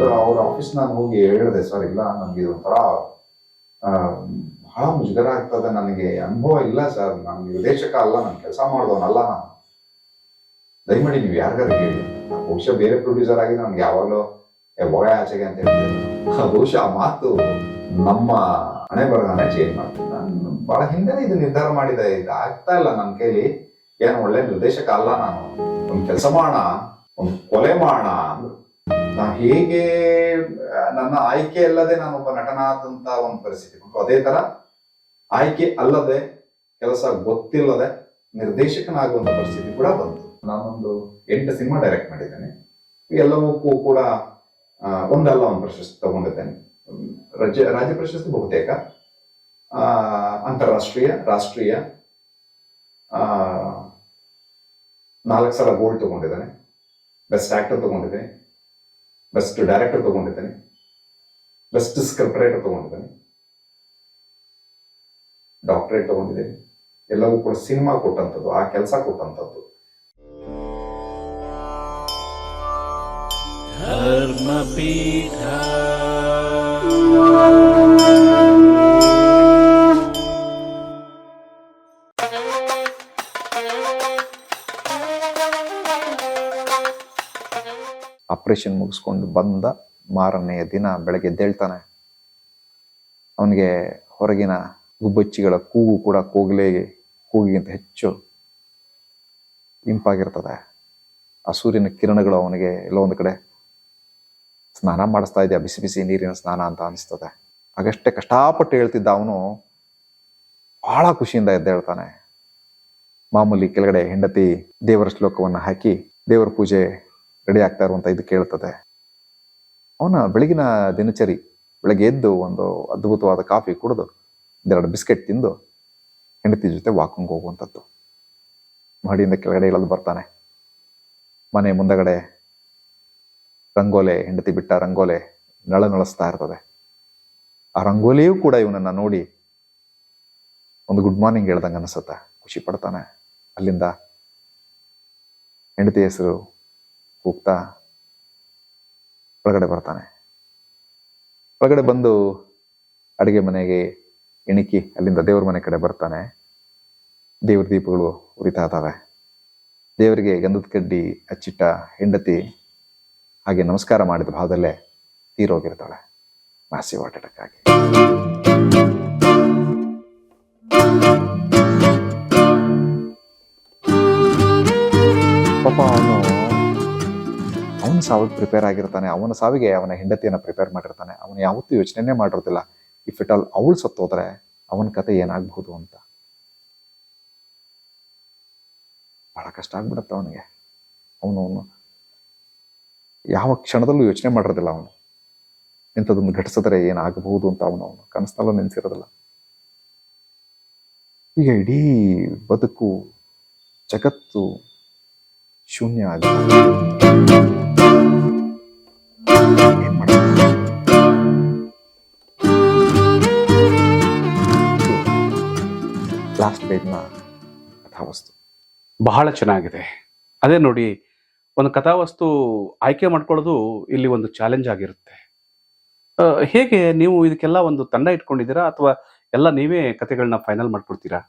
ಅವ್ರ ಆಫೀಸ್ ನಾನು ಹೋಗಿ ಹೇಳಿದೆ, ಸರ್, ಇಲ್ಲ ನನಗೆ ಇದೊಂಥರ ಬಹಳ ಮುಜುಗರ ಆಗ್ತದೆ ನನಗೆ, ಅನುಭವ ಇಲ್ಲ, ಸರ್. ನಾನು ನಿರ್ದೇಶಕ ಅಲ್ಲ, ನಾನು ಕೆಲಸ ಮಾಡಿದವನಲ್ಲ ನಾನು. ದಯಮಾಡಿ ನೀವು ಯಾರಿಗಾರು ಹೇಳಿ. ನಾನು ಬಹುಶಃ ಬೇರೆ ಪ್ರೊಡ್ಯೂಸರ್ ಆಗಿ ನನಗೆ ಯಾವಾಗಲೂ ಹೋಗ ಆಚೆಗೆ ಅಂತ ಹೇಳಿದ್ರು ಬಹುಶಃ ಆ ಮಾತು ನಮ್ಮ ಹಣೆ ಬರಗಾನೆ ಚೇಂಜ್ ಮಾಡ್ತೀನಿ. ನಾನು ಬಹಳ ಹಿಂದೆನೇ ಇದು ನಿರ್ಧಾರ ಮಾಡಿದೆ. ಇದು ಆಗ್ತಾ ಇಲ್ಲ ನನ್ನ ಕೈಲಿ. ಏನು ಒಳ್ಳೆ ನಿರ್ದೇಶಕ ಅಲ್ಲ ನಾನು. ಒಂದು ಕೆಲಸ ಮಾಡೋಣ ಒಂದು ಕೊಲೆ ಮಾಡೋಣ ನಾನು ಹೇಗೆ ನನ್ನ ಆಯ್ಕೆ ಅಲ್ಲದೆ ನಾನೊಬ್ಬ ನಟನಾದಂತ ಒಂದು ಪರಿಸ್ಥಿತಿ. ಬಂತು ಅದೇ ತರ ಆಯ್ಕೆ ಅಲ್ಲದೆ, ಕೆಲಸ ಗೊತ್ತಿಲ್ಲದೆ ನಿರ್ದೇಶಕನಾಗುವಂತ ಪರಿಸ್ಥಿತಿ ಕೂಡ ಬಂತು. ನಾನೊಂದು ಎಂಟು ಸಿನಿಮಾ ಡೈರೆಕ್ಟ್ ಮಾಡಿದ್ದೇನೆ. ಎಲ್ಲವಕ್ಕೂ ಕೂಡ ಒಂದಲ್ಲ, ಒಂದು ಪ್ರಶಸ್ತಿ ತಗೊಂಡಿದ್ದೇನೆ. ರಾಜ್ಯ ರಾಜ್ಯ ಪ್ರಶಸ್ತಿ ಬಹುತೇಕ. ಅಂತಾರಾಷ್ಟ್ರೀಯ, ರಾಷ್ಟ್ರೀಯ ನಾಲ್ಕು ಸಲ ಗೋಲ್ಡ್ ತಗೊಂಡಿದ್ದೇನೆ. ಬೆಸ್ಟ್ ಆಕ್ಟರ್ ತಗೊಂಡಿದ್ದೇನೆ ಬೆಸ್ಟ್ ಡೈರೆಕ್ಟರ್ ತಗೊಂಡಿದ್ದಾನೆ. ಬೆಸ್ಟ್ ಸ್ಕ್ರಿಪ್ಟ್ ತಗೊಂಡಿದ್ದಾನೆ. ಡಾಕ್ಟರೇಟ್ ತಗೊಂಡಿದ್ದೇನೆ ಎಲ್ಲವೂ ಕೂಡ ಸಿನಿಮಾ ಕೊಟ್ಟಂಥದ್ದು, ಆ ಕೆಲಸ ಕೊಟ್ಟಂಥದ್ದು. ಧರ್ಮಪೀಠ. ಆಪರೇಷನ್ ಮುಗಿಸ್ಕೊಂಡು ಬಂದ ಮಾರನೆಯ ದಿನ ಬೆಳಗ್ಗೆ ಎದ್ದೇಳ್ತಾನೆ. ಅವನಿಗೆ ಹೊರಗಿನ ಗುಬ್ಬಚ್ಚಿಗಳ ಕೂಗು ಕೂಡ ಕೂಗಲೇ, ಕೂಗಿಗಿಂತ ಹೆಚ್ಚು ಇಂಪಾಗಿರ್ತದೆ. ಆ ಸೂರ್ಯನ ಕಿರಣಗಳು ಅವನಿಗೆ ಎಲ್ಲೋ ಒಂದು ಕಡೆ ಸ್ನಾನ ಮಾಡಿಸ್ತಾ ಇದೆಯಾ, ಬಿಸಿ ಬಿಸಿ ನೀರಿನ ಸ್ನಾನ ಅಂತ ಅನಿಸ್ತದೆ. ಹಾಗಷ್ಟೇ ಕಷ್ಟಪಟ್ಟು ಹೇಳ್ತಿದ್ದ ಅವನು, ಬಹಳ ಖುಷಿಯಿಂದ ಎದ್ದೇಳ್ತಾನೆ. ಮಾಮೂಲಿ ಕೆಳಗಡೆ ಹೆಂಡತಿ ದೇವರ ಶ್ಲೋಕವನ್ನು ಹಾಕಿ ದೇವರ ಪೂಜೆ ರೆಡಿ ಆಗ್ತಾ ಇರುವಂತ ಇದು ಕೇಳ್ತದೆ. ಅವನ ಬೆಳಗಿನ ದಿನಚರಿ ಬೆಳಗ್ಗೆ ಎದ್ದು ಒಂದು ಅದ್ಭುತವಾದ ಕಾಫಿ ಕುಡಿದು ಒಂದೆರಡು ಬಿಸ್ಕೆಟ್ ತಿಂದು, ಹೆಂಡತಿ ಜೊತೆ ವಾಕಿಂಗ್ ಹೋಗುವಂಥದ್ದು ಮಹಡಿಯಿಂದ ಕೆಳಗಡೆ ಇಳದು ಬರ್ತಾನೆ. ಮನೆ ಮುಂದಗಡೆ ರಂಗೋಲೆ, ಹೆಂಡತಿ ಬಿಟ್ಟ ರಂಗೋಲೆ ನಳ ನಳಸ್ತಾ ಇರ್ತದೆ. ಆ ರಂಗೋಲಿಯೂ ಕೂಡ ಇವನನ್ನ ನೋಡಿ ಒಂದು ಗುಡ್ ಮಾರ್ನಿಂಗ್ ಹೇಳ್ದಂಗೆ ಅನಿಸುತ್ತೆ. ಖುಷಿ ಪಡ್ತಾನೆ. ಅಲ್ಲಿಂದ ಹೆಂಡತಿ ಹೆಸರು ಕೂಗ್ತಾ ಒಳಗಡೆ ಬರ್ತಾನೆ. ಒಳಗಡೆ ಬಂದು ಅಡುಗೆ ಮನೆಗೆ ಇಣಿಕಿ ಅಲ್ಲಿಂದ ದೇವ್ರ ಮನೆ ಕಡೆ ಬರ್ತಾನೆ. ದೇವ್ರ ದೀಪಗಳು ಉರಿತಾ ಇದ್ದಾವೆ. ದೇವರಿಗೆ ಗಂಧದ ಕಡ್ಡಿ, ಅಚ್ಚಿಟ್ಟ, ಹೆಂಡತಿ ಹಾಗೆ ನಮಸ್ಕಾರ ಮಾಡಿದ ಭಾವದಲ್ಲೇ ತೀರೋಗಿರ್ತಾಳೆ. ಮಾಸಿ ಹಾರ್ಟ್ ಪಾಪ ಅವನು ಅವನ ಸಾವಿಗೆ ಪ್ರಿಪೇರ್ ಆಗಿರ್ತಾನೆ, ಅವನ ಸಾವಿಗೆ ಅವನ ಹೆಂಡತಿಯನ್ನು ಪ್ರಿಪೇರ್ ಮಾಡಿರ್ತಾನೆ, ಅವನು ಯಾವತ್ತೂ ಯೋಚನೆನೇ ಮಾಡಿರೋದಿಲ್ಲ. ಇಫ್ ಇಟ್ ಆಲ್ ಅವಳು ಸತ್ತೋದ್ರೆ ಅವನ ಕತೆ ಏನಾಗಬಹುದು ಅಂತ. ಬಹಳ ಕಷ್ಟ ಆಗ್ಬಿಡುತ್ತೆ ಅವನಿಗೆ. ಅವನು ಯಾವ ಕ್ಷಣದಲ್ಲೂ ಯೋಚನೆ ಮಾಡಿರೋದಿಲ್ಲ ಅವನು. ಇಂಥದ್ದನ್ನು ಘಟಿಸಿದ್ರೆ ಏನಾಗಬಹುದು ಅಂತ ಅವನು ಅವನು ಕನಸಲ್ಲ ನೆನೆಸಿರೋದಿಲ್ಲ. ಈಗ ಇಡೀ ಬದುಕು ಜಗತ್ತು ಶೂನ್ಯ ಆಗಿದೆ. ಲಾಸ್ಟ್ ಪೇಜ್ನ ಕಥಾವಸ್ತು ಬಹಳ ಚೆನ್ನಾಗಿದೆ. ಅದೇ ನೋಡಿ, ಒಂದು ಕಥಾವಸ್ತು ಆಯ್ಕೆ ಮಾಡ್ಕೊಳ್ಳೋದು ಇಲ್ಲಿ ಒಂದು ಚಾಲೆಂಜ್ ಆಗಿರುತ್ತೆ. ಹೇಗೆ ನೀವು ಇದಕ್ಕೆಲ್ಲ ಒಂದು ತಂಡ ಇಟ್ಕೊಂಡಿದ್ದೀರಾ? ಅಥವಾ ಎಲ್ಲ ನೀವೇ ಕಥೆಗಳನ್ನ ಫೈನಲ್ ಮಾಡ್ಕೊಡ್ತೀರಾ?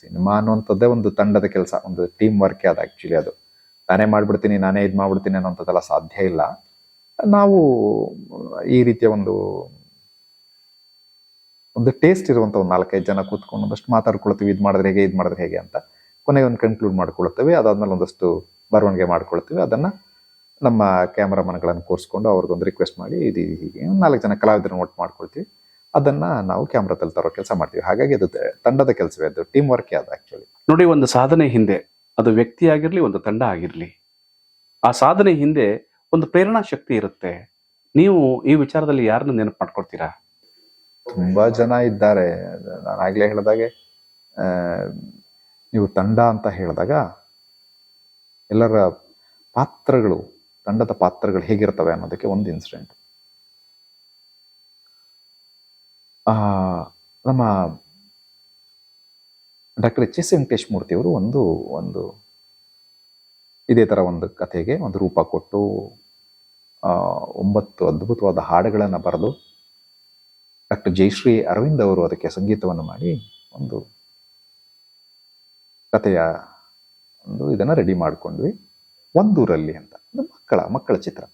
ಸಿನಿಮಾ ಅನ್ನುವಂಥದ್ದೇ ಒಂದು ತಂಡದ ಕೆಲಸ, ಒಂದು ಟೀಮ್ ವರ್ಕೇ ಅದು ಆಕ್ಚುಲಿ ಅದು. ನಾನೇ ಮಾಡ್ಬಿಡ್ತೀನಿ, ನಾನೇ ಇದು ಮಾಡ್ಬಿಡ್ತೀನಿ ಅನ್ನೋಂಥದ್ದೆಲ್ಲ ಸಾಧ್ಯ ಇಲ್ಲ. ನಾವು, ಈ ರೀತಿಯ ಒಂದು ಒಂದು ಟೇಸ್ಟ್ ಇರುವಂತ ಒಂದು ನಾಲ್ಕೈದು ಜನ ಕೂತ್ಕೊಂಡು ಒಂದಷ್ಟು ಮಾತಾಡ್ಕೊಳ್ತೀವಿ, ಇದು ಮಾಡಿದ್ರೆ ಹೇಗೆ, ಇದು ಮಾಡಿದ್ರೆ ಹೇಗೆ ಅಂತ ಕೊನೆಗೆ ಒಂದು ಕನ್ಕ್ಲೂಡ್ ಮಾಡ್ಕೊಳ್ತೇವೆ. ಅದಾದ್ಮೇಲೆ ಒಂದಷ್ಟು ಬರವಣಿಗೆ ಮಾಡ್ಕೊಳ್ತೀವಿ. ಅದನ್ನ ನಮ್ಮ ಕ್ಯಾಮ್ರಾಮನ್ಗಳನ್ನು ಕೂರಿಸ್ಕೊಂಡು ಅವ್ರಿಗೊಂದು ರಿಕ್ವೆಸ್ಟ್ ಮಾಡಿ, ಇದು ಹೀಗೆ ನಾಲ್ಕು ಜನ ಕಲಾವಿದರನ್ನ ಒಟ್ಟು ಮಾಡ್ಕೊಳ್ತೀವಿ. ಅದನ್ನ ನಾವು ಕ್ಯಾಮ್ರಾದಲ್ಲಿ ತರೋ ಕೆಲಸ ಮಾಡ್ತೀವಿ. ಹಾಗಾಗಿ ಅದು ತಂಡದ ಕೆಲಸವೇ ಅದು. ಟೀಮ್ ವರ್ಕ್ ಅದು ಆಕ್ಚುಲಿ ನೋಡಿ, ಒಂದು ಸಾಧನೆ ಹಿಂದೆ, ಅದು ವ್ಯಕ್ತಿ ಆಗಿರಲಿ, ಒಂದು ತಂಡ ಆಗಿರಲಿ, ಆ ಸಾಧನೆ ಹಿಂದೆ ಒಂದು ಪ್ರೇರಣಾ ಶಕ್ತಿ ಇರುತ್ತೆ. ನೀವು ಈ ವಿಚಾರದಲ್ಲಿ ಯಾರನ್ನ ನೆನಪು ಮಾಡ್ಕೊಡ್ತೀರಾ ತುಂಬಾ ಜನ ಇದ್ದಾರೆ. ನಾನು ಆಗ್ಲೇ ಹೇಳಿದಾಗೆ ನೀವು ತಂಡ ಅಂತ ಹೇಳಿದಾಗ, ಎಲ್ಲರ ಪಾತ್ರಗಳು, ತಂಡದ ಪಾತ್ರಗಳು ಹೇಗಿರ್ತವೆ ಅನ್ನೋದಕ್ಕೆ ಒಂದು ಇನ್ಸಿಡೆಂಟ್ ಆ, ನಮ್ಮ ಡಾಕ್ಟರ್ ಎಚ್ ಎಸ್ ವೆಂಕಟೇಶ್ ಮೂರ್ತಿಯವರು ಒಂದು ಒಂದು, ಇದೇ ತರ ಒಂದು ಕಥೆಗೆ ಒಂದು ರೂಪ ಕೊಟ್ಟು ಒಂಬತ್ತು ಅದ್ಭುತವಾದ ಹಾಡುಗಳನ್ನು ಬರೆದು ಡಾಕ್ಟರ್ ಜಯಶ್ರೀ ಅರವಿಂದ್ ಅವರು ಅದಕ್ಕೆ ಸಂಗೀತವನ್ನು ಮಾಡಿ ಒಂದು ಕಥೆಯ ಒಂದು ಇದನ್ನು ರೆಡಿ ಮಾಡ್ಕೊಂಡ್ವಿ. ಒಂದೂರಲ್ಲಿ ಅಂತ. ಒಂದು ಮಕ್ಕಳ ಮಕ್ಕಳ ಚಿತ್ರ.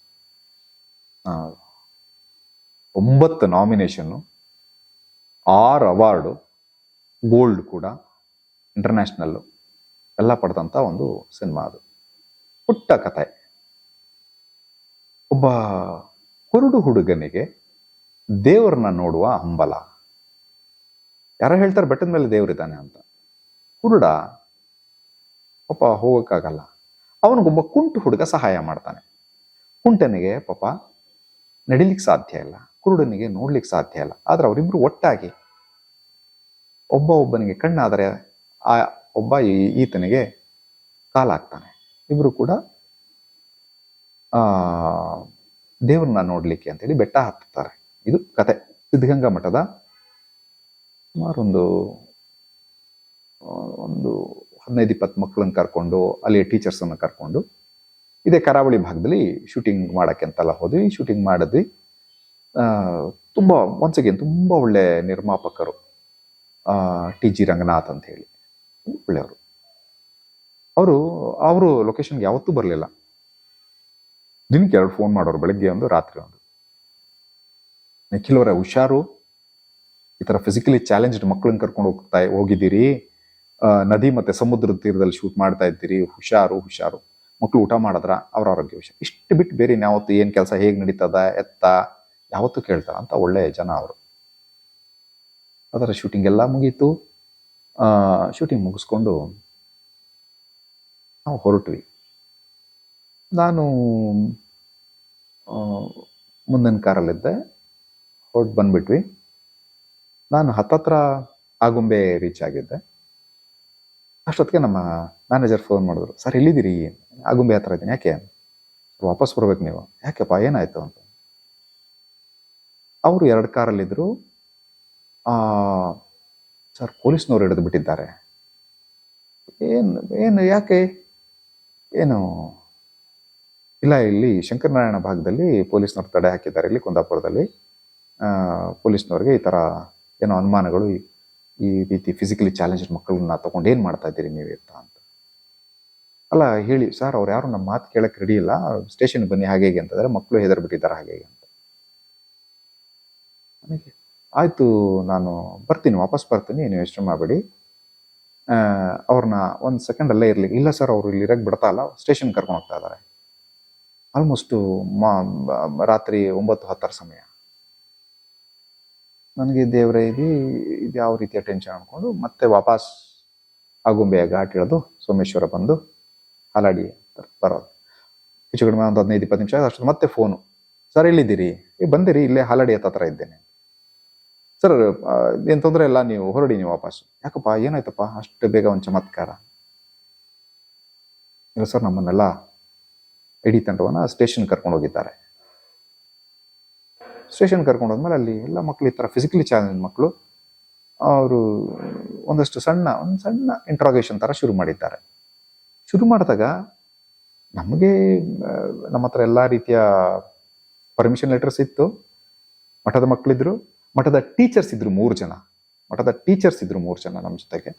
ಒಂಬತ್ತು ನಾಮಿನೇಷನ್ನು ಆರು ಅವಾರ್ಡು ಗೋಲ್ಡ್ ಕೂಡ ಇಂಟರ್ನ್ಯಾಷನಲ್ಲು ಎಲ್ಲ ಪಡೆದಂಥ ಒಂದು ಸಿನಿಮಾ ಅದು. ಪುಟ್ಟ ಕಥೆ ಒಬ್ಬ ಕುರುಡು ಹುಡುಗನಿಗೆ ದೇವರನ್ನ ನೋಡುವ ಹಂಬಲ. ಯಾರೋ ಹೇಳ್ತಾರೆ, ಬೆಟ್ಟದ ಮೇಲೆ ದೇವರಿದ್ದಾನೆ ಅಂತ. ಕುರುಡ ಪಾಪ ಹೋಗೋಕ್ಕಾಗಲ್ಲ. ಅವನಿಗೊಬ್ಬ ಕುಂಟು ಹುಡುಗ ಸಹಾಯ ಮಾಡ್ತಾನೆ. ಕುಂಟನಿಗೆ ಪಾಪ ನಡಿಲಿಕ್ಕೆ ಸಾಧ್ಯ ಇಲ್ಲ. ಕುರುಡನಿಗೆ ನೋಡ್ಲಿಕ್ಕೆ ಸಾಧ್ಯ ಇಲ್ಲ. ಆದ್ರೆ ಅವರಿಬ್ರು ಒಟ್ಟಾಗಿ ಒಬ್ಬ ಒಬ್ಬನಿಗೆ ಕಣ್ಣಾದರೆ ಆ ಒಬ್ಬ ಈತನಿಗೆ ಕಾಲಾಗ್ತಾನೆ. ಇಬ್ರು ಕೂಡ ದೇವ್ರನ್ನ ನೋಡಲಿಕ್ಕೆ ಅಂತೇಳಿ ಬೆಟ್ಟ ಹತ್ತುತ್ತಾರೆ. ಇದು ಕತೆ. ಸಿದ್ಧಗಂಗಾ ಮಠದ ಸುಮಾರೊಂದು ಒಂದು ಹದಿನೈದು ಇಪ್ಪತ್ತು ಮಕ್ಕಳನ್ನ ಕರ್ಕೊಂಡು, ಅಲ್ಲಿಯ ಟೀಚರ್ಸ್ ಅನ್ನ ಕರ್ಕೊಂಡು, ಇದೇ ಕರಾವಳಿ ಭಾಗದಲ್ಲಿ ಶೂಟಿಂಗ್ ಮಾಡಕ್ಕೆ ಅಂತೆಲ್ಲ ಹೋದ್ವಿ. ಶೂಟಿಂಗ್ ಮಾಡಿದ್ವಿ. ತುಂಬಾ ಒನ್ಸ್ ಅಗೇನ್ ತುಂಬಾ ಒಳ್ಳೆ ನಿರ್ಮಾಪಕರು ಟಿ ಜಿ ರಂಗನಾಥ್ ಅಂತ ಹೇಳಿ ಒಳ್ಳೆಯವರು. ಅವರು ಅವರು ಲೊಕೇಶನ್ಗೆ ಯಾವತ್ತೂ ಬರಲಿಲ್ಲ. ದಿನಕ್ಕೆ ಎರಡು ಫೋನ್ ಮಾಡೋರು ಬೆಳಗ್ಗೆ ಒಂದು, ರಾತ್ರಿ ಒಂದು. ನಿಖಿಲ್ ಅವರ, ಹುಷಾರು? ಈ ಥರ ಫಿಸಿಕಲಿ ಚಾಲೆಂಜ್ಡ್ ಮಕ್ಕಳನ್ನ ಕರ್ಕೊಂಡು ಹೋಗ್ತಾ ಹೋಗಿದ್ದೀರಿ. ನದಿ ಮತ್ತು ಸಮುದ್ರದ ತೀರದಲ್ಲಿ ಶೂಟ್ ಮಾಡ್ತಾ ಇದ್ದೀರಿ. ಹುಷಾರು ಹುಷಾರು. ಮಕ್ಕಳು ಊಟ ಮಾಡಿದ್ರ? ಅವ್ರ ಆರೋಗ್ಯ ವಿಷಯ ಇಷ್ಟು ಬಿಟ್ಟು ಬೇರೆ ಯಾವತ್ತು ಏನು ಕೆಲಸ ಹೇಗೆ ನಡೀತದ, ಎತ್ತ? ಯಾವತ್ತೂ ಕೇಳ್ತಾರ ಅಂತ ಒಳ್ಳೆ ಜನ ಅವರು. ಅದರ ಶೂಟಿಂಗ್ ಎಲ್ಲ ಮುಗೀತು. ಶೂಟಿಂಗ್ ಮುಗಿಸ್ಕೊಂಡು ನಾವು ಹೊರಟ್ವಿ. ನಾನು ಮುಂದಿನ ಕಾರಲ್ಲಿದ್ದೆ. ಹೊರಟು ಬಂದ್ಬಿಟ್ವಿ. ನಾನು ಹತ್ತತ್ರ ಆಗುಂಬೆ ರೀಚ್ ಆಗಿದ್ದೆ. ಅಷ್ಟೊತ್ತಿಗೆ ನಮ್ಮ ಮ್ಯಾನೇಜರ್ ಫೋನ್ ಮಾಡಿದ್ರು, ಸರ್, ಎಲ್ಲಿದ್ದೀರಿ? ಆಗುಂಬೆ ಹತ್ರ ಇದ್ದೀನಿ. ಯಾಕೆ? ವಾಪಸ್ ಬರ್ಬೇಕು ನೀವು. ಯಾಕೆಪ್ಪ, ಏನಾಯ್ತು? ಅಂತ. ಅವರು ಎರಡು ಕಾರಲ್ಲಿದ್ದರು ಸರ್, ಪೊಲೀಸ್ನವ್ರು ಹಿಡಿದು ಬಿಟ್ಟಿದ್ದಾರೆ. ಏನು ಏನು, ಯಾಕೆ? ಏನು ಇಲ್ಲ, ಇಲ್ಲಿ ಶಂಕರನಾರಾಯಣ ಭಾಗದಲ್ಲಿ ಪೊಲೀಸ್ನವ್ರು ತಡೆ ಹಾಕಿದ್ದಾರೆ. ಇಲ್ಲಿ ಕುಂದಾಪುರದಲ್ಲಿ ಪೊಲೀಸ್ನವ್ರಿಗೆ ಈ ಥರ ಏನೋ ಅನುಮಾನಗಳು ಈ- ರೀತಿ ಫಿಸಿಕಲಿ ಚಾಲೆಂಜ್ ಮಕ್ಕಳನ್ನ ತಗೊಂಡು ಏನು ಮಾಡ್ತಾ ಇದ್ದೀರಿ ನೀವು ಅಂತ ಅಂತ. ಅಲ್ಲ, ಹೇಳಿ, ಸರ್, ಅವ್ರು ಯಾರು? ನಮ್ಮ ಮಾತು ಕೇಳಕ್ಕೆ ರೆಡಿ ಇಲ್ಲ. ಸ್ಟೇಷನ್ ಬನ್ನಿ, ಹಾಗೆ ಅಂತಂದ್ರೆ ಮಕ್ಕಳು ಹೆದರ್ಬಿಟ್ಟಿದ್ದಾರೆ, ಹಾಗೆ ಹೀಗೆ ಅಂತ. ನನಗೆ ಆಯ್ತು, ನಾನು ಬರ್ತೀನಿ, ವಾಪಸ್ ಬರ್ತೀನಿ, ನೀವು ಯೋಚನೆ ಮಾಡಬೇಡಿ ಅವ್ರನ್ನ ಒಂದು ಸೆಕೆಂಡ್ ಅಲ್ಲೇ ಇರಲಿ. ಇಲ್ಲ, ಸರ್, ಅವರು ಇಲ್ಲಿ ಇರಕ್ಕೆ ಬಿಡ್ತಾ ಇಲ್ಲ. ಸ್ಟೇಷನ್ ಕರ್ಕೊಂಡು ಹೋಗ್ತಾ ಇದ್ದಾರೆ. ಆಲ್ಮೋಸ್ಟು ಮಾ, ರಾತ್ರಿ ಒಂಬತ್ತು ಹತ್ತರ ಸಮಯ. ನನಗೆ ದೇವರ, ಇದು ಇದು ಯಾವ ರೀತಿಯ ಟೆನ್ಷನ್ ಅನ್ಕೊಂಡು ಮತ್ತೆ ವಾಪಸ್ ಆಗುಂಬೆಯ ಘಾಟ್ ಇಳಿದು ಸೋಮೇಶ್ವರ ಬಂದು ಹಾಲಾಡಿ ಬರೋದು. ಹೆಚ್ಚು ಕಡಿಮೆ ಒಂದು ಹದಿನೈದು, ಇಪ್ಪತ್ತು ನಿಮಿಷ ಅಷ್ಟು ಮತ್ತೆ ಫೋನು. ಸರ್, ಎಲ್ಲಿದ್ದೀರಿ? ಏ, ಬಂದಿರಿ, ಇಲ್ಲೇ ಹಾಲಾಡಿ ಹತ್ರ ಇದ್ದೇನೆ. ಸರ್ ಏನು ತೊಂದರೆ ಇಲ್ಲ, ನೀವು ಹೊರಡಿ, ನೀವು ವಾಪಸ್ ಯಾಕಪ್ಪ, ಏನಾಯ್ತಪ್ಪ? ಅಷ್ಟು ಬೇಗ ಒಂದು ಚಮತ್ಕಾರ. ಇಲ್ಲ ಸರ್, ನಮ್ಮನ್ನೆಲ್ಲ ಇಡೀ ತಂಡವನ್ನು ಸ್ಟೇಷನ್ ಕರ್ಕೊಂಡು ಹೋಗಿದ್ದಾರೆ. ಸ್ಟೇಷನ್ ಕರ್ಕೊಂಡು ಹೋದ್ಮೇಲೆ ಅಲ್ಲಿ ಎಲ್ಲ ಮಕ್ಕಳು ಈ ಥರ ಫಿಸಿಕಲಿ ಚಾಲೆಂಜ್ ಮಕ್ಕಳು ಅವರು ಒಂದಷ್ಟು ಸಣ್ಣ, ಒಂದು ಸಣ್ಣ ಇಂಟ್ರಾಗೇಷನ್ ಥರ ಶುರು ಮಾಡಿದ್ದಾರೆ. ಶುರು ಮಾಡಿದಾಗ ನಮಗೆ ನಮ್ಮ ಹತ್ರ ಎಲ್ಲ ರೀತಿಯ ಪರ್ಮಿಷನ್ ಲೆಟರ್ಸ್ ಇತ್ತು. ಮಠದ ಮಕ್ಕಳಿದ್ರು ಮಠದ ಟೀಚರ್ಸ್ ಇದ್ರು ಮೂರು ಜನ. ಮಠದ ಟೀಚರ್ಸ್ ಇದ್ರು ಮೂರು ಜನ ನಮ್ಮ ಜೊತೆಗೆ.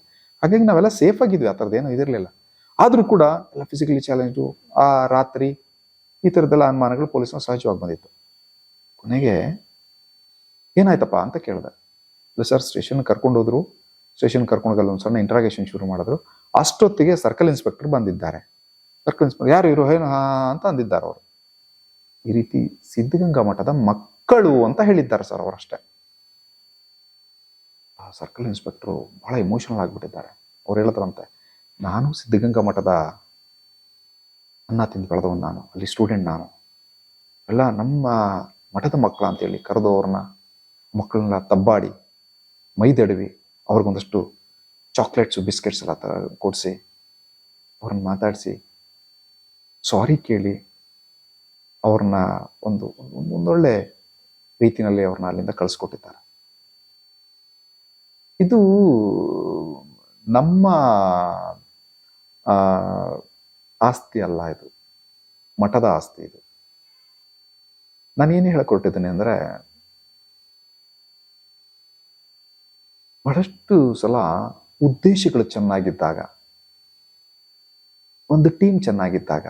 ಹಾಗಾಗಿ ನಾವೆಲ್ಲ ಸೇಫ್ ಆಗಿದ್ವಿ. ಆ ಥರದ್ದು ಏನೂ ಇದಿರಲಿಲ್ಲ. ಆದರೂ ಕೂಡ ಎಲ್ಲ ಫಿಸಿಕಲಿ ಚಾಲೆಂಜು ಆ ರಾತ್ರಿ ಈ ಥರದ್ದೆಲ್ಲ ಅನುಮಾನಗಳು ಪೊಲೀಸ್ನ ಸಹಜವಾಗಿ ಬಂದಿತ್ತು. ಕೊನೆಗೆ ಏನಾಯ್ತಪ್ಪ ಅಂತ ಕೇಳಿದೆ. ಇಲ್ಲ ಸರ್ ಸ್ಟೇಷನ್ ಕರ್ಕೊಂಡು ಹೋದ್ರು. ಸ್ಟೇಷನ್ ಕರ್ಕೊಂಡೋಗಲ್ಲ, ಒಂದು ಸಣ್ಣ ಇಂಟ್ರಾಗೇಷನ್ ಶುರು ಮಾಡಿದ್ರು. ಅಷ್ಟೊತ್ತಿಗೆ ಸರ್ಕಲ್ ಇನ್ಸ್ಪೆಕ್ಟರ್ ಬಂದಿದ್ದಾರೆ. ಸರ್ಕಲ್ ಇನ್ಸ್ಪೆಕ್ಟರ್ ಯಾರು ಇರೋ ಏನು? ಅಂತ ಅಂದಿದ್ದಾರೆ ಅವರು. ಈ ರೀತಿ ಸಿದ್ಧಗಂಗಾ ಮಠದ ಮಕ್ಕಳು ಅಂತ ಹೇಳಿದ್ದಾರೆ ಸರ್ ಅವರಷ್ಟೇ ಆ ಸರ್ಕಲ್ ಇನ್ಸ್ಪೆಕ್ಟ್ರು ಬಹಳ ಇಮೋಷನಲ್ ಆಗಿಬಿಟ್ಟಿದ್ದಾರೆ. ಅವ್ರು ಹೇಳಿದ್ರಂತೆ ನಾನು ಸಿದ್ಧಗಂಗಾ ಮಠದ ಅನ್ನ ತಿಂದು ಬೆಳೆದವನು ನಾನು, ಅಲ್ಲಿ ಸ್ಟೂಡೆಂಟ್ ನಾನು. ಎಲ್ಲ ನಮ್ಮ ಮಠದ ಮಕ್ಕಳ ಅಂತೇಳಿ ಕರೆದು ಅವ್ರನ್ನ ಮಕ್ಕಳನ್ನ ತಬ್ಬಾಡಿ, ಮೈದಡವಿ, ಅವ್ರಿಗೊಂದಷ್ಟು ಚಾಕ್ಲೇಟ್ಸು ಬಿಸ್ಕೆಟ್ಸ್ ಎಲ್ಲ ತರ ಕೊಡಿಸಿ, ಅವ್ರನ್ನ ಮಾತಾಡಿಸಿ ಸಾರಿ ಕೇಳಿ, ಅವ್ರನ್ನ ಒಂದು, ಒಂದು- ಒಂದೊಳ್ಳೆ ರೀತಿಯಲ್ಲಿ ಅವ್ರನ್ನ ಅಲ್ಲಿಂದ ಕಳಿಸ್ಕೊಟ್ಟಿದ್ದಾರೆ. ಇದು ನಮ್ಮ ಆಸ್ತಿ ಅಲ್ಲ ಇದು. ಮಠದ ಆಸ್ತಿ ಇದು. ನಾನು ಏನು ಹೇಳಕೊಟ್ಟಿದ್ದೀನಿ ಅಂದರೆ, ಬಹಳಷ್ಟು ಸಲ ಉದ್ದೇಶಗಳು ಚೆನ್ನಾಗಿದ್ದಾಗ, ಒಂದು ಟೀಮ್ ಚೆನ್ನಾಗಿದ್ದಾಗ,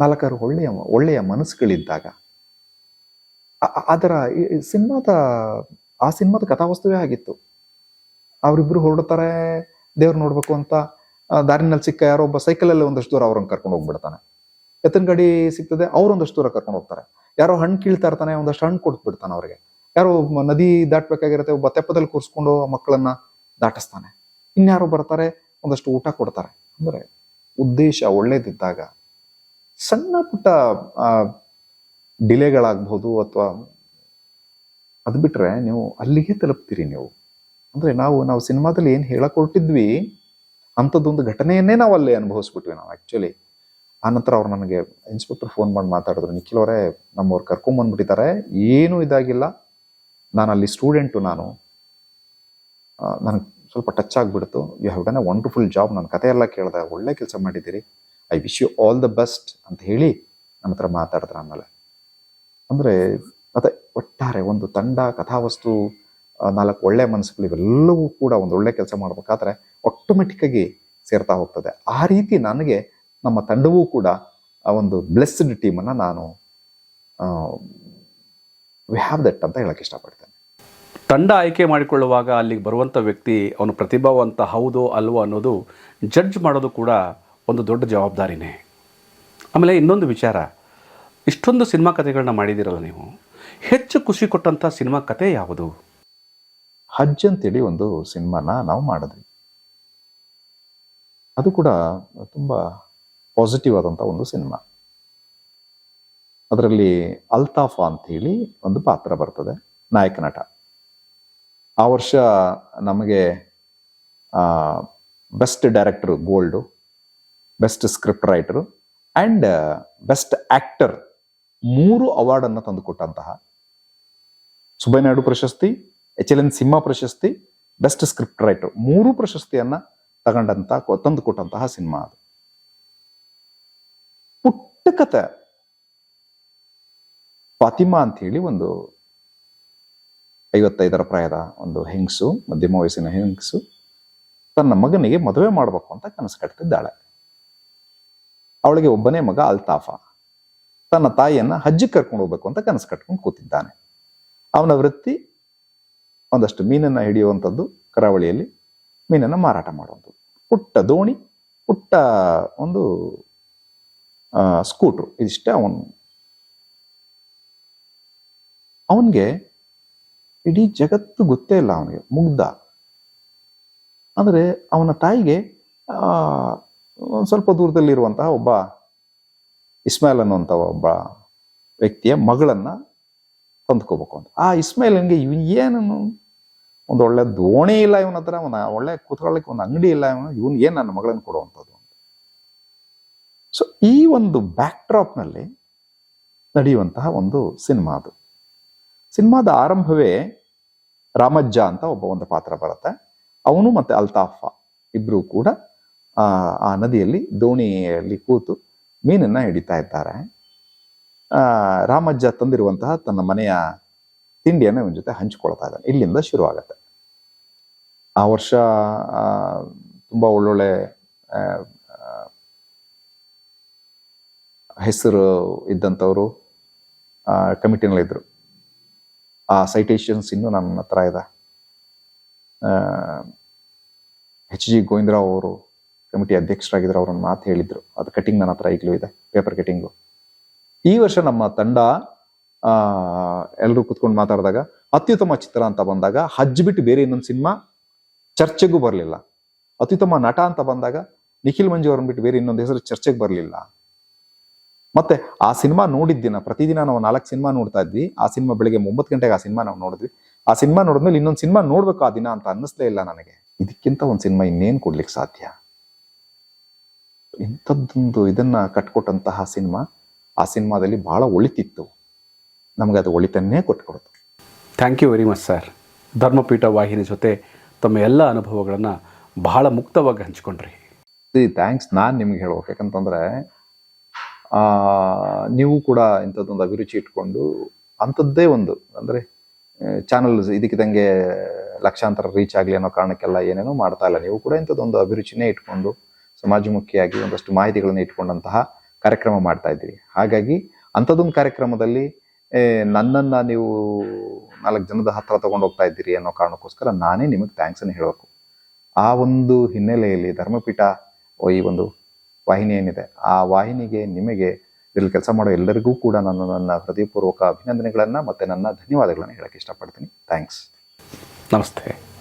ನಾಲ್ಕಾರು ಒಳ್ಳೆಯ ಒಳ್ಳೆಯ ಮನಸ್ಸುಗಳಿದ್ದಾಗ ಅದರ ಸಿನಿಮಾದ, ಆ ಸಿನಿಮಾದ ಕಥಾವಸ್ತುವೇ ಆಗಿತ್ತು. ಅವರಿಬ್ಬರು ಹೊರಡ್ತಾರೆ, ದೇವ್ರು ನೋಡ್ಬೇಕು ಅಂತ ದಾರಿನಲ್ಲಿ ಸಿಕ್ಕ ಯಾರೋ ಒಬ್ಬ ಸೈಕಲಲ್ಲಿ ಒಂದಷ್ಟು ದೂರ ಅವ್ರನ್ನ ಕರ್ಕೊಂಡು ಹೋಗ್ಬಿಡ್ತಾನೆ. ಎತ್ತಿನ ಗಾಡಿ ಸಿಗ್ತದೆ ಅವ್ರೊಂದಷ್ಟು ದೂರ ಕರ್ಕೊಂಡು ಹೋಗ್ತಾರೆ. ಯಾರೋ ಹಣ್ಣು ಕೀಳ್ತಾ ಇರ್ತಾನೆ, ಒಂದಷ್ಟು ಹಣ್ಣು ಕೊಟ್ಬಿಡ್ತಾನೆ ಅವ್ರಿಗೆ. ಯಾರೋ ನದಿ ದಾಟ್ಬೇಕಾಗಿರುತ್ತೆ, ಒಬ್ಬ ತೆಪ್ಪದಲ್ಲಿ ಕೂರಿಸ್ಕೊಂಡು ಆ ಮಕ್ಕಳನ್ನ ದಾಟಿಸ್ತಾನೆ. ಇನ್ಯಾರೋ ಬರ್ತಾರೆ, ಒಂದಷ್ಟು ಊಟ ಕೊಡ್ತಾರೆ. ಅಂದ್ರೆ ಉದ್ದೇಶ ಒಳ್ಳೇದಿದ್ದಾಗ ಸಣ್ಣ ಪುಟ್ಟ ಡಿಲೇಗಳಾಗ್ಬೋದು ಅಥವಾ ಅದು ಬಿಟ್ರೆ ನೀವು ಅಲ್ಲಿಗೆ ತಲುಪ್ತೀರಿ ನೀವು. ಅಂದ್ರೆ ನಾವು ನಾವು ಸಿನಿಮಾದಲ್ಲಿ ಏನು ಹೇಳಕ್ ಹೊರಟಿದ್ವಿ ಅಂಥದ್ದೊಂದು ಘಟನೆಯನ್ನೇ ನಾವು ಅಲ್ಲಿ ಅನುಭವಿಸ್ಬಿಟ್ವಿ ನಾವು ಆಕ್ಚುಲಿ ಆನಂತರ ಅವ್ರು ನನಗೆ ಇನ್ಸ್ಪೆಕ್ಟರ್ ಫೋನ್ ಮಾಡಿ ಮಾತಾಡಿದ್ರು, ನಿಖಿಲ್ ಅವರೇ, ನಮ್ಮವ್ರು ಕರ್ಕೊಂಬಂದ್ಬಿಟ್ಟಿದ್ದಾರೆ ಏನೂ ಇದಾಗಿಲ್ಲ. ನಾನು ಅಲ್ಲಿ ಸ್ಟೂಡೆಂಟು ನಾನು. ನನಗೆ ಸ್ವಲ್ಪ ಟಚ್ ಆಗಿಬಿಡ್ತು. You have done a wonderful job ನನ್ನ ಕತೆ ಎಲ್ಲ ಕೇಳಿದೆ, ಒಳ್ಳೆ ಕೆಲಸ ಮಾಡಿದ್ದೀರಿ. I wish you all the best ಅಂತ ಹೇಳಿ ನನ್ನ ಹತ್ರ ಮಾತಾಡಿದ್ರು ಆಮೇಲೆ. ಅಂದರೆ ಮತ್ತೆ ಒಟ್ಟಾರೆ ಒಂದು ತಂಡ, ಕಥಾವಸ್ತು ನಾಲ್ಕು ಒಳ್ಳೆ ಮನಸ್ಸುಗಳು ಇವೆಲ್ಲವೂ ಕೂಡ ಒಂದು ಒಳ್ಳೆ ಕೆಲಸ ಮಾಡಬೇಕಾದ್ರೆ ಆಟೋಮೆಟಿಕ್ಕಾಗಿ ಸೇರ್ತಾ ಹೋಗ್ತದೆ. ಆ ರೀತಿ ನನಗೆ ನಮ್ಮ ತಂಡವೂ ಕೂಡ ಆ ಒಂದು ಬ್ಲೆಸ್ಡ್ ಟೀಮನ್ನು ನಾನು ವಿ ಹ್ಯಾವ್ ದಟ್ ಅಂತ ಹೇಳಕ್ಕೆ ಇಷ್ಟಪಡ್ತೇನೆ. ತಂಡ ಆಯ್ಕೆ ಮಾಡಿಕೊಳ್ಳುವಾಗ ಅಲ್ಲಿಗೆ ಬರುವಂಥ ವ್ಯಕ್ತಿ, ಅವನು ಪ್ರತಿಭಾವಂತ ಹೌದೋ ಅಲ್ವೋ ಅನ್ನೋದು ಜಡ್ಜ್ ಮಾಡೋದು ಕೂಡ ಒಂದು ದೊಡ್ಡ ಜವಾಬ್ದಾರಿನೇ. ಆಮೇಲೆ ಇನ್ನೊಂದು ವಿಚಾರ, ಇಷ್ಟೊಂದು ಸಿನಿಮಾ ಕಥೆಗಳನ್ನ ಮಾಡಿದ್ದೀರಲ್ಲ ನೀವು? ಹೆಚ್ಚು ಖುಷಿ ಕೊಟ್ಟಂಥ ಸಿನಿಮಾ ಕತೆ ಯಾವುದು? ಹಜ್ ಅಂತೇಳಿ ಒಂದು ಸಿನಿಮಾನ ನಾವು ಮಾಡಿದ್ವಿ. ಅದು ಕೂಡ ತುಂಬ ಪಾಸಿಟಿವ್ ಆದಂಥ ಒಂದು ಸಿನಿಮಾ. ಅದರಲ್ಲಿ ಅಲ್ತಾಫಾ ಅಂಥೇಳಿ ಒಂದು ಪಾತ್ರ ಬರ್ತದೆ, ನಾಯಕ ನಟ. ಆ ವರ್ಷ ನಮಗೆ best director gold best script writer and best actor ಮೂರು ಅವಾರ್ಡನ್ನು ತಂದುಕೊಟ್ಟಂತಹ ಸುಬ್ಬನಾಯ್ಡು ಪ್ರಶಸ್ತಿ ಎಚ್ ಎಲ್ ಎನ್ ಸಿಂಹ ಪ್ರಶಸ್ತಿ, ಬೆಸ್ಟ್ ಸ್ಕ್ರಿಪ್ಟ್ ರೈಟರ್, ಮೂರು ಪ್ರಶಸ್ತಿಯನ್ನ ತಗೊಂಡಂತ ತಂದು ಕೊಟ್ಟಂತಹ ಸಿನಿಮಾ ಅದು. ಪುಟ್ಟ ಕತೆ. ಫಾತಿಮಾ ಅಂತ ಹೇಳಿ ಒಂದು ಐವತ್ತೈದರ ಪ್ರಾಯದ ಒಂದು ಹೆಂಗಸು, ಮಧ್ಯಮ ವಯಸ್ಸಿನ ಹೆಂಗಸು, ತನ್ನ ಮಗನಿಗೆ ಮದುವೆ ಮಾಡಬೇಕು ಅಂತ ಕನಸು ಕಟ್ತಿದ್ದಾಳೆ. ಅವಳಿಗೆ ಒಬ್ಬನೇ ಮಗ ಅಲ್ತಾಫ. ತನ್ನ ತಾಯಿಯನ್ನ ಹಜ್ಜಿಗೆ ಕರ್ಕೊಂಡು ಹೋಗ್ಬೇಕು ಅಂತ ಕನಸು ಕಟ್ಕೊಂಡು ಕೂತಿದ್ದಾನೆ. ಅವನ ವೃತ್ತಿ ಒಂದಷ್ಟು ಮೀನನ್ನ ಹಿಡಿಯುವಂಥದ್ದು ಕರಾವಳಿಯಲ್ಲಿ ಮೀನನ್ನ ಮಾರಾಟ ಮಾಡುವಂಥದ್ದು. ಪುಟ್ಟ ದೋಣಿ, ಪುಟ್ಟ ಒಂದು ಸ್ಕೂಟ್ರು ಇದಿಷ್ಟೇ ಅವನು. ಅವನಿಗೆ ಇಡೀ ಜಗತ್ತು ಗೊತ್ತೇ ಇಲ್ಲ ಅವನಿಗೆ, ಮುಗ್ಧ. ಅಂದರೆ ಅವನ ತಾಯಿಗೆ ಒಂದು ಸ್ವಲ್ಪ ದೂರದಲ್ಲಿರುವಂತಹ ಒಬ್ಬ ಇಸ್ಮಾಯಿಲ್ ಅನ್ನುವಂಥ ಒಬ್ಬ ವ್ಯಕ್ತಿಯ ಮಗಳನ್ನ ತಂದ್ಕೋಬೇಕು ಅಂತ. ಆ ಇಸ್ಮಾಯಿಲನ್ಗೆ ಇವನು ಏನು ಒಂದು ಒಳ್ಳೆ ದೋಣಿ ಇಲ್ಲ ಇವನ ಹತ್ರ, ಒಂದು ಒಳ್ಳೆ ಕೂತ್ಕೊಳ್ಳಿಕ್ಕೆ ಒಂದು ಅಂಗಡಿ ಇಲ್ಲ ಇವನು, ಇವನ್ ಏನು ನನ್ನ ಮಗಳನ್ನು ಕೊಡುವಂಥದ್ದು ಸೊ ಈ ಒಂದು ಬ್ಯಾಕ್ ಡ್ರಾಪ್ನಲ್ಲಿ ನಡೆಯುವಂತಹ ಒಂದು ಸಿನಿಮಾ ಅದು. ಸಿನಿಮಾದ ಆರಂಭವೇ ರಾಮಜ್ಜ ಅಂತ ಒಬ್ಬ ಒಂದು ಪಾತ್ರ ಬರುತ್ತೆ. ಅವನು ಮತ್ತೆ ಅಲ್ತಾಫ ಇಬ್ರು ಕೂಡ, ಆ ನದಿಯಲ್ಲಿ, ದೋಣಿಯಲ್ಲಿ ಕೂತು ಮೀನನ್ನ ಹಿಡಿತಾ ಇದ್ದಾರೆ. ರಾಮಜ್ಜ ತಂದಿರುವಂತಹ ತನ್ನ ಮನೆಯ ತಿಂಡಿಯನ್ನು ಇವನ ಜೊತೆ ಹಂಚ್ಕೊಳ್ತಾ ಇದ್ದಾನೆ. ಇಲ್ಲಿಂದ ಶುರು ಆಗತ್ತೆ ಆ ವರ್ಷ ತುಂಬ ಒಳ್ಳೊಳ್ಳೆ ಹೆಸರು ಇದ್ದಂಥವರು ಕಮಿಟಿನಲ್ಲಿದ್ದರು ಆ ಸೈಟೇಷನ್ಸ್ ಇನ್ನೂ ನನ್ನ ಹತ್ರ ಇದೆ ಎಚ್ ಜಿ ಗೋವಿಂದರಾವ್ ಅವರು ಕಮಿಟಿ ಅಧ್ಯಕ್ಷರಾಗಿದ್ರು, ಅವ್ರನ್ನ ಮಾತು ಹೇಳಿದ್ರು. ಅದು ಕಟಿಂಗ್ ನನ್ನ ಹತ್ರ ಈಗಲೂ ಇದೆ ಪೇಪರ್ ಕಟಿಂಗು ಈ ವರ್ಷ ನಮ್ಮ ತಂಡ ಆ ಎಲ್ಲರೂ ಕುತ್ಕೊಂಡು ಮಾತಾಡಿದಾಗ ಅತ್ಯುತ್ತಮ ಚಿತ್ರ ಅಂತ ಬಂದಾಗ ಹಜ್ ಬಿಟ್ಟು ಬೇರೆ ಇನ್ನೊಂದು ಸಿನಿಮಾ ಚರ್ಚೆಗೂ ಬರಲಿಲ್ಲ. ಅತ್ಯುತ್ತಮ ನಟ ಅಂತ ಬಂದಾಗ ನಿಖಿಲ್ ಮಂಜು ಅವ್ರನ್ನ ಬಿಟ್ಟು ಬೇರೆ ಇನ್ನೊಂದು ಹೆಸರು ಚರ್ಚೆಗೆ ಬರಲಿಲ್ಲ. ಮತ್ತೆ ಆ ಸಿನಿಮಾ ನೋಡಿದ್ದಿನ, ಪ್ರತಿದಿನ ನಾವು ನಾಲ್ಕು ಸಿನಿಮಾ ನೋಡ್ತಾ ಇದ್ವಿ. ಆ ಸಿನಿಮಾ ಬೆಳಿಗ್ಗೆ ಒಂಬತ್ತು ಗಂಟೆಗೆ ಆ ಸಿನಿಮಾ ನಾವು ನೋಡಿದ್ವಿ. ಆ ಸಿನಿಮಾ ನೋಡಿದ್ಮೇಲೆ ಇನ್ನೊಂದು ಸಿನಿಮಾ ನೋಡ್ಬೇಕು ಆ ದಿನ ಅಂತ ಅನ್ನಿಸ್ಲೇ ಇಲ್ಲ ನನಗೆ. ಇದಕ್ಕಿಂತ ಒಂದು ಸಿನಿಮಾ ಇನ್ನೇನು ಕೊಡ್ಲಿಕ್ಕೆ ಸಾಧ್ಯ? ಇಂಥದ್ದೊಂದು ಇದನ್ನ ಕಟ್ಕೊಟ್ಟಂತಹ ಸಿನಿಮಾ ಆ ಸಿನಿಮಾದಲ್ಲಿ ಬಹಳ ಒಳಿತಿತ್ತು. ನಮ್ಗೆ ಅದು ಒಳಿತನ್ನೇ ಕೊಟ್ಟುಕೊಡುತ್ತೆ thank you very much sir Dharmapeetha ವಾಹಿನಿ ಜೊತೆ ತಮ್ಮ ಎಲ್ಲ ಅನುಭವಗಳನ್ನು ಬಹಳ ಮುಕ್ತವಾಗಿ ಹಂಚಿಕೊಂಡ್ರಿ. ಥ್ಯಾಂಕ್ಸ್ ನಾನು ನಿಮ್ಗೆ ಹೇಳ್ಬೇಕು. ಯಾಕಂತಂದ್ರೆ ಆ, ನೀವು ಕೂಡ ಇಂಥದ್ದೊಂದು ಅಭಿರುಚಿ ಇಟ್ಕೊಂಡು ಅಂಥದ್ದೇ ಒಂದು ಅಂದರೆ ಚಾನಲ್ ಇದಕ್ಕಿದಂಗೆ ಲಕ್ಷಾಂತರ ರೀಚ್ ಆಗಲಿ ಅನ್ನೋ ಕಾರಣಕ್ಕೆಲ್ಲ ಏನೇನೋ ಮಾಡ್ತಾ ಇಲ್ಲ. ನೀವು ಕೂಡ ಇಂಥದ್ದೊಂದು ಅಭಿರುಚಿನೇ ಇಟ್ಕೊಂಡು ಸಮಾಜಮುಖಿಯಾಗಿ ಒಂದಷ್ಟು ಮಾಹಿತಿಗಳನ್ನು ಇಟ್ಕೊಂಡಂತಹ ಕಾರ್ಯಕ್ರಮ ಮಾಡ್ತಾ ಇದ್ದೀರಿ. ಹಾಗಾಗಿ ಅಂಥದ್ದೊಂದು ಕಾರ್ಯಕ್ರಮದಲ್ಲಿ ನನ್ನನ್ನ ನೀವು ನಾಲ್ಕು ಜನದ ಹತ್ರ ತಗೊಂಡು ಹೋಗ್ತಾ ಇದ್ದೀರಿ ಅನ್ನೋ ಕಾರಣಕ್ಕೋಸ್ಕರ ನಾನೇ ನಿಮಗೆ ಥ್ಯಾಂಕ್ಸ್ ಅನ್ನು ಹೇಳಬೇಕು. ಆ ಒಂದು ಹಿನ್ನೆಲೆಯಲ್ಲಿ ಧರ್ಮಪೀಠ ಈ ಒಂದು ವಾಹಿನಿ ಏನಿದೆ, ಆ ವಾಹಿನಿಗೆ ನಿಮಗೆ ಇದರಲ್ಲಿ ಕೆಲಸ ಮಾಡೋ ಎಲ್ಲರಿಗೂ ಕೂಡ ನಾನು ನನ್ನ ಹೃದಯಪೂರ್ವಕ ಅಭಿನಂದನೆಗಳನ್ನು ಮತ್ತು ನನ್ನ ಧನ್ಯವಾದಗಳನ್ನು ಹೇಳಕ್ಕೆ ಇಷ್ಟಪಡ್ತೀನಿ. ಥ್ಯಾಂಕ್ಸ್ ನಮಸ್ತೆ.